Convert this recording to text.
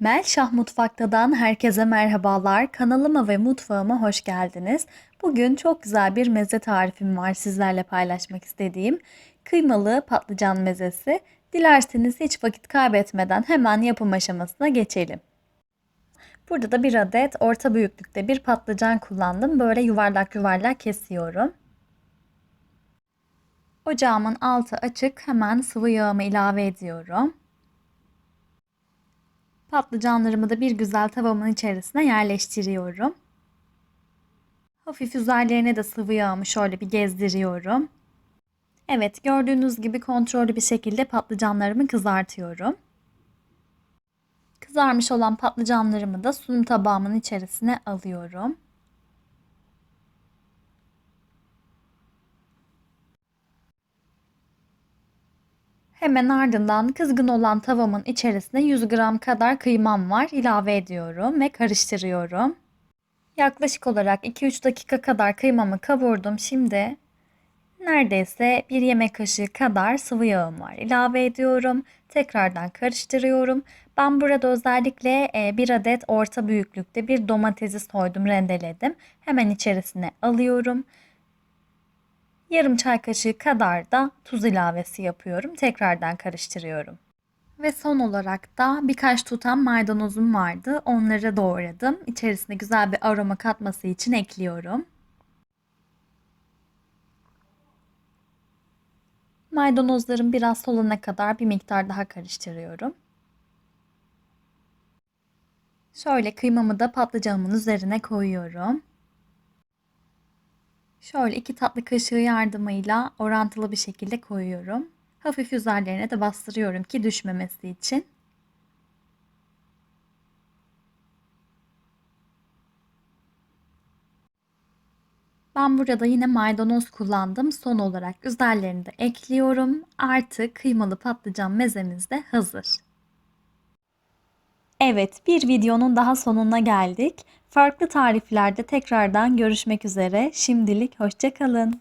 Melşah Mutfakta'dan herkese merhabalar. Kanalıma ve mutfağıma hoş geldiniz. Bugün çok güzel bir meze tarifim var sizlerle paylaşmak istediğim. Kıymalı patlıcan mezesi. Dilerseniz hiç vakit kaybetmeden hemen yapım aşamasına geçelim. Burada da bir adet orta büyüklükte bir patlıcan kullandım. Böyle yuvarlak yuvarlak kesiyorum. Ocağımın altı açık. Hemen sıvı yağımı ilave ediyorum. Patlıcanlarımı da bir güzel tavamın içerisine yerleştiriyorum. Hafif üzerlerine de sıvı yağımı şöyle bir gezdiriyorum. Evet gördüğünüz gibi kontrollü bir şekilde patlıcanlarımı kızartıyorum. Kızarmış olan patlıcanlarımı da sunum tabağımın içerisine alıyorum. Hemen ardından kızgın olan tavamın içerisine 100 gram kadar kıymam var. ilave ediyorum ve karıştırıyorum. Yaklaşık olarak 2-3 dakika kadar kıymamı kavurdum. Şimdi neredeyse bir yemek kaşığı kadar sıvı yağım var. ilave ediyorum. Tekrardan karıştırıyorum. Ben burada özellikle bir adet orta büyüklükte bir domatesi soydum, rendeledim. Hemen içerisine alıyorum. Yarım çay kaşığı kadar da tuz ilavesi yapıyorum. Tekrardan karıştırıyorum. Ve son olarak da birkaç tutam maydanozum vardı. Onları doğradım. İçerisine güzel bir aroma katması için ekliyorum. Maydanozlarım biraz solana kadar bir miktar daha karıştırıyorum. Şöyle kıymamı da patlıcanımın üzerine koyuyorum. Şöyle iki tatlı kaşığı yardımıyla orantılı bir şekilde koyuyorum. Hafif üzerlerine de bastırıyorum ki düşmemesi için. Ben burada yine maydanoz kullandım. Son olarak üzerlerini de ekliyorum. Artık kıymalı patlıcan mezemiz de hazır. Evet, bir videonun daha sonuna geldik. Farklı tariflerde tekrardan görüşmek üzere. Şimdilik hoşçakalın.